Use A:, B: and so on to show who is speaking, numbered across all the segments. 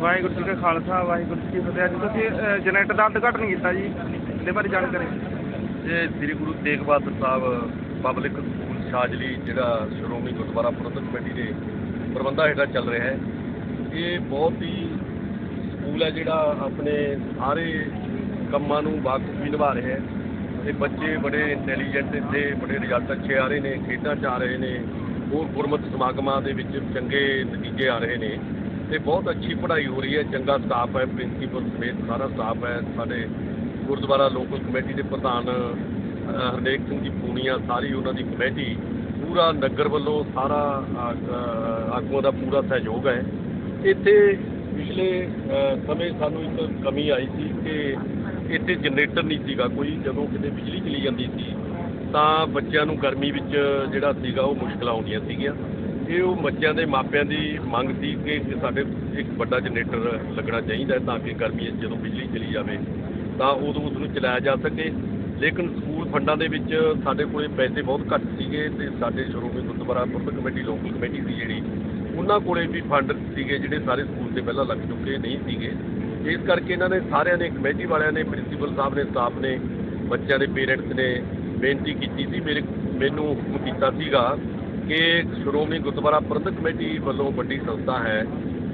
A: ਵਾਹਿਗੁਰੂ ਜੀ ਕਾ ਖਾਲਸਾ, ਵਾਹਿਗੁਰੂ ਜੀ ਕੀ ਫਤਿਹ। ਅੱਜ ਤੁਸੀਂ ਜਨਰੇਟਰ ਦਾ ਉਦਘਾਟਨ ਕੀਤਾ ਜੀ। ਇਹਦੇ ਬਾਰੇ ਜਾਣਕਾਰੀ
B: ਇਹ ਸ੍ਰੀ ਗੁਰੂ ਤੇਗ ਬਹਾਦਰ ਸਾਹਿਬ, ਪਬਲਿਕ ਸਕੂਲ ਸ਼ਾਜਲੀ ਜਿਹੜਾ ਸ਼੍ਰੋਮਣੀ ਗੁਰਦੁਆਰਾ ਪ੍ਰਬੰਧਕ ਕਮੇਟੀ ਦੇ ਪ੍ਰਬੰਧਾਂ ਹੇਠਾਂ ਚੱਲ ਰਿਹਾ ਹੈ। ਇਹ ਬਹੁਤ ਹੀ ਸਕੂਲ ਹੈ ਜਿਹੜਾ ਆਪਣੇ ਸਾਰੇ ਕੰਮਾਂ ਨੂੰ ਬਾਖੂਬੀ ਨਿਭਾ ਰਿਹਾ ਹੈ। ਤੇ ਬੱਚੇ ਬੜੇ ਇੰਟੈਲੀਜੈਂਟ ਇੱਥੇ ਬੜੇ ਰਿਜ਼ਲਟ ਅੱਛੇ ਆ ਰਹੇ ਨੇ, ਖੇਡਾਂ 'ਚ ਆ ਰਹੇ ਨੇ, ਹੋਰ ਗੁਰਮਤਿ ਸਮਾਗਮਾਂ ਦੇ ਵਿੱਚ ਚੰਗੇ ਨਤੀਜੇ ਆ ਰਹੇ ਨੇ। ਤੇ ਬਹੁਤ ਅੱਛੀ ਪੜ੍ਹਾਈ ਹੋ ਰਹੀ ਹੈ, ਚੰਗਾ ਸਟਾਫ ਹੈ ਪ੍ਰਿੰਸੀਪਲ ਸਮੇਤ ਸਾਰਾ ਸਟਾਫ ਹੈ। ਸਾਡੇ ਗੁਰਦੁਆਰਾ ਲੋਕਲ ਕਮੇਟੀ ਦੇ ਪ੍ਰਧਾਨ ਹਰਨੇਕ ਸਿੰਘ ਜੀ ਪੂਨੀਆ ਸਾਰੀ ਉਹਨਾਂ ਦੀ ਕਮੇਟੀ ਪੂਰਾ ਨਗਰ ਵੱਲੋਂ ਸਾਰਾ ਆਗੂਆਂ ਦਾ ਪੂਰਾ ਸਹਿਯੋਗ ਹੈ। ਇੱਥੇ ਪਿਛਲੇ ਸਮੇਂ ਸਾਨੂੰ ਇੱਕ ਕਮੀ ਆਈ ਸੀ ਕਿ ਇੱਥੇ ਜਨਰੇਟਰ ਨਹੀਂ ਸੀਗਾ ਕੋਈ, ਜਦੋਂ ਕਿਤੇ ਬਿਜਲੀ ਚਲੀ ਜਾਂਦੀ ਸੀ, ਤਾਂ ਬੱਚਿਆਂ ਨੂੰ ਗਰਮੀ ਵਿੱਚ ਜਿਹੜਾ ਸੀਗਾ ਉਹ ਮੁਸ਼ਕਲਾਂ ਆਉਂਦੀਆਂ ਸੀਗੀਆਂ। ਇਹ ਉਹ ਬੱਚਿਆਂ ਦੇ ਮਾਪਿਆਂ ਦੀ ਮੰਗ ਸੀ ਕਿ ਸਾਡੇ ਇੱਕ ਵੱਡਾ ਜਨਰੇਟਰ ਲੱਗਣਾ ਚਾਹੀਦਾ ਤਾਂ ਕਿ ਗਰਮੀ 'ਚ ਜਦੋਂ ਬਿਜਲੀ ਚਲੀ ਜਾਵੇ, ਤਾਂ ਉਦੋਂ ਉਸ ਨੂੰ ਚਲਾਇਆ ਜਾ ਸਕੇ। ਲੇਕਿਨ ਸਕੂਲ ਫੰਡਾਂ ਦੇ ਵਿੱਚ ਸਾਡੇ ਕੋਲੇ ਪੈਸੇ ਬਹੁਤ ਘੱਟ ਸੀਗੇ ਤੇ ਸਾਡੇ Shiromani Gurdwara Prabandhak committee local committee ਸੀ ਜਿਹੜੀ, ਉਹਨਾਂ ਕੋਲੇ ਵੀ ਫੰਡ ਸੀਗੇ ਜਿਹੜੇ ਸਾਰੇ ਸਕੂਲ ਦੇ ਪਹਿਲਾਂ ਲੱਗ ਚੁੱਕੇ, ਨਹੀਂ ਸੀਗੇ। ਇਸ ਕਰਕੇ ਇਹਨਾਂ ਨੇ ਸਾਰਿਆਂ ਨੇ ਕਮੇਟੀ ਵਾਲਿਆਂ ਨੇ, ਪ੍ਰਿੰਸੀਪਲ ਸਾਹਿਬ ਨੇ, ਸਟਾਫ ਨੇ, ਬੱਚਿਆਂ ਦੇ ਪੇਰੈਂਟਸ ਨੇ ਬੇਨਤੀ ਕੀਤੀ ਸੀ, ਮੇਰੇ, ਮੈਨੂੰ ਹੁਕਮ ਕੀਤਾ ਸੀਗਾ ਕਿ ਸ਼੍ਰੋਮਣੀ ਗੁਰਦੁਆਰਾ ਪ੍ਰਬੰਧਕ ਕਮੇਟੀ ਵੱਲੋਂ ਵੱਡੀ ਸੰਸਥਾ ਹੈ,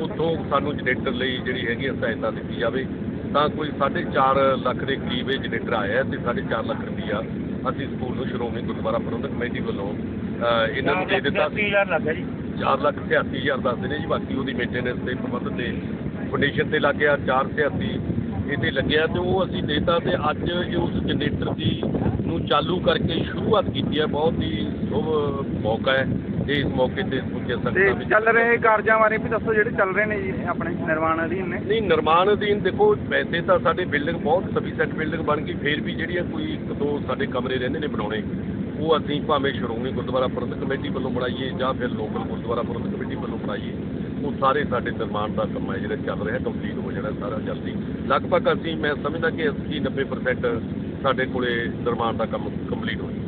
B: ਉੱਥੋਂ ਸਾਨੂੰ ਜਨਰੇਟਰ ਲਈ ਜਿਹੜੀ ਹੈਗੀ ਸਹਾਇਤਾ ਦਿੱਤੀ ਜਾਵੇ। ਤਾਂ ਕੋਈ 4.5 ਲੱਖ ਦੇ ਕਰੀਬ ਇਹ ਜਨਰੇਟਰ ਆਇਆ ਤੇ 4.5 ਲੱਖ ਰੁਪਈਆ ਅਸੀਂ ਸਕੂਲ ਨੂੰ ਸ਼੍ਰੋਮਣੀ ਗੁਰਦੁਆਰਾ ਪ੍ਰਬੰਧਕ ਕਮੇਟੀ ਵੱਲੋਂ ਇਹਨਾਂ ਨੂੰ ਦੇ ਦਿੱਤਾ ਸੀ।
A: 30000 ਲੱਗਾ ਜੀ।
B: 4 ਲੱਖ 86000 ਦੱਸਦੇ ਨੇ ਜੀ ਬਾਕੀ ਉਹਦੀ ਮੇਨਟੇਨੈਂਸ ਤੇ ਪ੍ਰਬੰਧ ਤੇ ਫਾਊਂਡੇਸ਼ਨ ਤੇ ਲੱਗ ਗਿਆ 486 ਇਹਦੇ ਲੱਗਿਆ ਤੇ ਉਹ ਅਸੀਂ ਦੇਤਾ ਤੇ ਅੱਜ ਇਹ ਉਸ ਜਨਰੇਟਰ ਦੀ ਨੂੰ ਚਾਲੂ ਕਰਕੇ ਸ਼ੁਰੂਆਤ ਕੀਤੀ ਹੈ। ਬਹੁਤ ਹੀ ਸ਼ੁਭ ਮੌਕਾ ਹੈ ਤੇ ਇਸ ਮੌਕੇ ਤੇ ਪੁੱਜੇ
A: ਤੇ ਚੱਲ ਰਹੇ ਕਾਰਜਾਂ ਬਾਰੇ ਵੀ ਦੱਸੋ ਜਿਹੜੇ ਚੱਲ ਰਹੇ ਨੇ ਜੀ ਆਪਣੇ ਨਿਰਮਾਣ ਅਧੀਨ ਨੇ।
B: ਨਹੀਂ ਨਿਰਮਾਣ ਅਧੀਨ ਦੇਖੋ ਵੈਸੇ ਤਾਂ ਸਾਡੇ ਬਿਲਡਿੰਗ ਬਹੁਤ ਸਫੀਸ਼ੈਂਟ ਬਿਲਡਿੰਗ ਬਣ ਗਈ ਫੇਰ ਵੀ ਜਿਹੜੀਆਂ ਕੋਈ ਇੱਕ ਦੋ ਸਾਡੇ ਕਮਰੇ ਰਹਿੰਦੇ ਨੇ ਬਣਾਉਣੇ। ਉਹ ਅਸੀਂ ਭਾਵੇਂ ਸ਼੍ਰੋਮਣੀ ਗੁਰਦੁਆਰਾ ਪ੍ਰਬੰਧਕ ਕਮੇਟੀ ਵੱਲੋਂ ਬਣਾਈਏ ਜਾਂ ਫਿਰ ਲੋਕਲ ਗੁਰਦੁਆਰਾ ਪ੍ਰਬੰਧਕ ਕਮੇਟੀ ਵੱਲੋਂ ਬਣਾਈਏ, ਉਹ ਸਾਰੇ ਸਾਡੇ ਨਿਰਮਾਣ ਦਾ ਕੰਮ ਹੈ, ਜਿਹੜਾ ਚੱਲ ਰਿਹਾ, ਕੰਪਲੀਟ ਹੋ ਜਾਣਾ ਸਾਰਾ ਜਲਦੀ। ਲਗਭਗ ਅਸੀਂ, ਮੈਂ ਸਮਝਦਾ ਕਿ 80 90% ਸਾਡੇ ਕੋਲੇ ਨਿਰਮਾਣ ਦਾ ਕੰਮ ਕੰਪਲੀਟ ਹੋ ਜਾਊਗਾ।